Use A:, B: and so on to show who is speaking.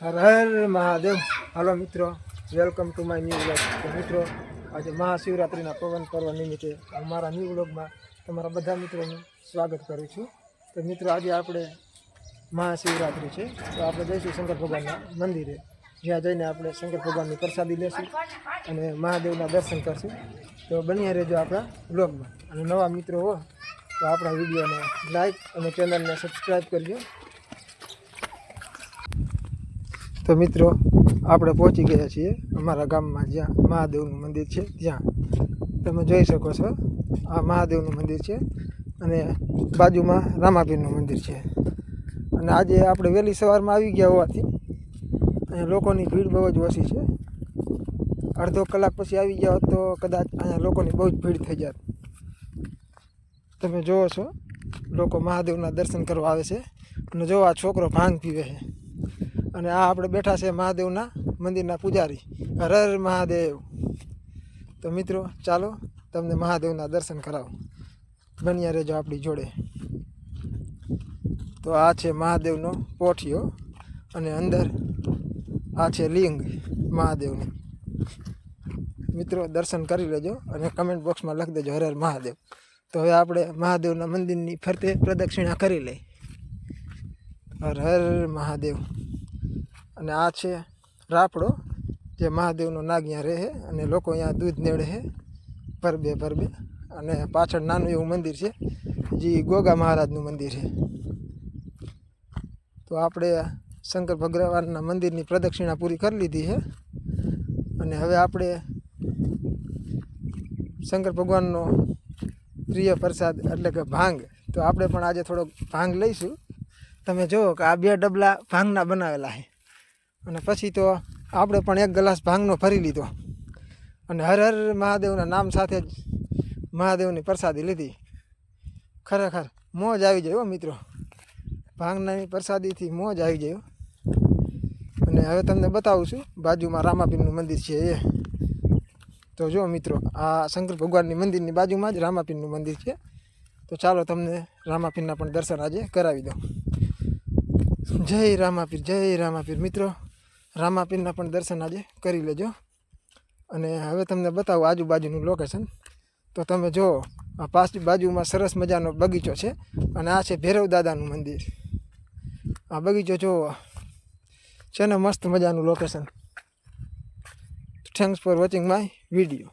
A: હર Mahadev. Hello મિત્રો welcome to my new blog તો મિત્રો, આજે મહાશિવરાત્રિના પવન પર્વ નિમિત્તે અમારા ન્યૂ બ્લોગમાં તમારા બધા મિત્રોનું સ્વાગત કરું છું. તો મિત્રો, આજે આપણે મહાશિવરાત્રિ છે. તો આપણે જઈશું શંકર ભગવાનના મંદિરે. જ્યાં જઈને આપણે શંકર ભગવાનની પ્રસાદી લેશું અને મહાદેવના દર્શન કરશું. તો બન્યા રહેજો આપણા બ્લોગમાં અને નવા મિત્રો હો, તો આપણા વિડીયોને લાઈક અને ચેનલને સબસ્ક્રાઈબ કરજો. તો મિત્રો, આપણે પહોંચી ગયા છીએ અમારા ગામમાં જ્યાં મહાદેવનું મંદિર છે, ત્યાં. તમે જોઈ શકો છો, આ મહાદેવનું મંદિર છે અને બાજુમાં રામાપીરનું મંદિર છે. અને આજે આપણે વહેલી સવારમાં આવી ગયા હોવાથી અહીંયા લોકોની ભીડ બહુ જ ઓછી છે. અડધો કલાક પછી આવી ગયા હોત તો કદાચ અહીંયા લોકોની બહુ જ ભીડ થઈ જાત. તમે જુઓ છો, લોકો મહાદેવના દર્શન કરવા આવે છે અને જો આ છોકરો ભાંગ પીવે છે. અને આ આપણે બેઠા છે મહાદેવના મંદિરના પૂજારી. હર હર મહાદેવ. તો મિત્રો, ચાલો તમને મહાદેવના દર્શન કરાવો. બન્યા રહેજો આપણી જોડે. તો આ છે મહાદેવનો પોઠિયો અને અંદર આ છે લિંગ મહાદેવની. મિત્રો, દર્શન કરી લેજો અને કમેન્ટ બોક્સમાં લખી દેજો હર હર મહાદેવ. તો હવે આપણે મહાદેવના મંદિરની ફરતે પ્રદક્ષિણા કરી લઈ. હર હર મહાદેવ. અને આ છે રાપડો, જે મહાદેવનો નાગ અહીંયા રહે અને લોકો અહીંયા દૂધ નેડે છે, પરબે પરબે. અને પાછળ નાનું એવું મંદિર છે, જે ગોગા મહારાજનું મંદિર છે. તો આપણે શંકર ભગવાનના મંદિરની પ્રદક્ષિણા પૂરી કરી લીધી છે. અને હવે આપણે શંકર ભગવાનનો પ્રિય પ્રસાદ એટલે કે ભાંગ, તો આપણે પણ આજે થોડોક ભાંગ લઈશું. તમે જુઓ કે આ બે ડબલા ભાંગના બનાવેલા છે. અને પછી તો આપણે પણ એક ગ્લાસ ભાંગનો ભરી લીધો. અને હર હર મહાદેવના નામ સાથે જ મહાદેવની પ્રસાદી લીધી. ખરેખર મોજ આવી જાય મિત્રો. ભાંગનાની પ્રસાદીથી મોજ આવી જાય અને હવે તમને બતાવું છું, બાજુમાં રામાપીરનું મંદિર છે એ. તો જો મિત્રો, આ શંકર ભગવાનની મંદિરની બાજુમાં જ રામાપીરનું મંદિર છે. તો ચાલો તમને રામાપીરના પણ દર્શન આજે કરાવી દઉં. જય રામાપીર જય રામાપીર મિત્રો. રામાપીરના પણ દર્શન આજે કરી લેજો. અને હવે તમને બતાવું આજુબાજુનું લોકેશન તો તમે જુઓ, આ પાછલી બાજુમાં સરસ મજાનો બગીચો છે અને આ છે ભૈરવ દાદાનું મંદિર. આ બગીચો જુઓ, છે ને મસ્ત મજાનું location thanks for watching my video